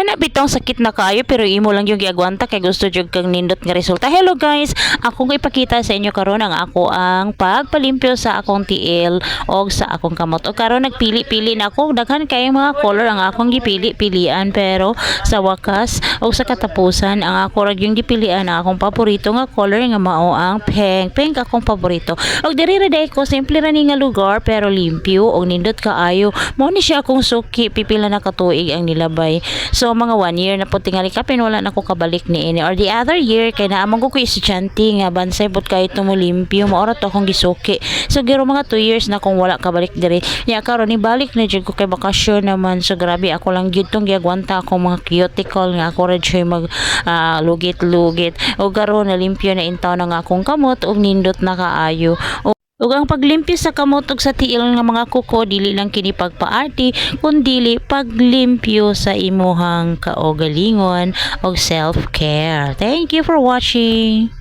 Yan na bitong sakit na kayo pero imo lang yung giagwanta kay gusto jud kang nindot nga resulta. Hello guys, ako nga ipakita sa inyo karon ang ako ang pagpalimpyo sa akong tiil o sa akong kamot. O karon nagpili-pili na ako daghan kay mga color ang akong gipili-pilian pero sa wakas o sa katapusan ang ako ra yung gipilian ang akong paborito nga color nga mao ang pink. Pink akong paborito. Og diri ra ko simple ra ni nga lugar pero limpyo og nindot kaayo. Mao ni siya akong suki pipila na katuig ang nilabay. So mga one year na po tingali kapin wala na ko kabalik ni ini or the other year kay naamang ko ko estudyante nga bansay pud kay mo limpyo mao ra to akong gisuki. So giro mga 2 years na kung wala kabalik diri. Nya karon ni balik na jud ko kay bakasyon naman so grabe ako lang jud tong giagwanta akong mga cuticle nga ako jud mag ah, lugit-lugit. O karon na limpyo na intaw na nga akong kamot og nindot na kaayo. O Ug ang paglimpyo sa kamot ug sa tiil nga mga kuko dili lang kini pagpaarti kundi paglimpyo sa imuhang kaugalingon og self-care. Thank you for watching.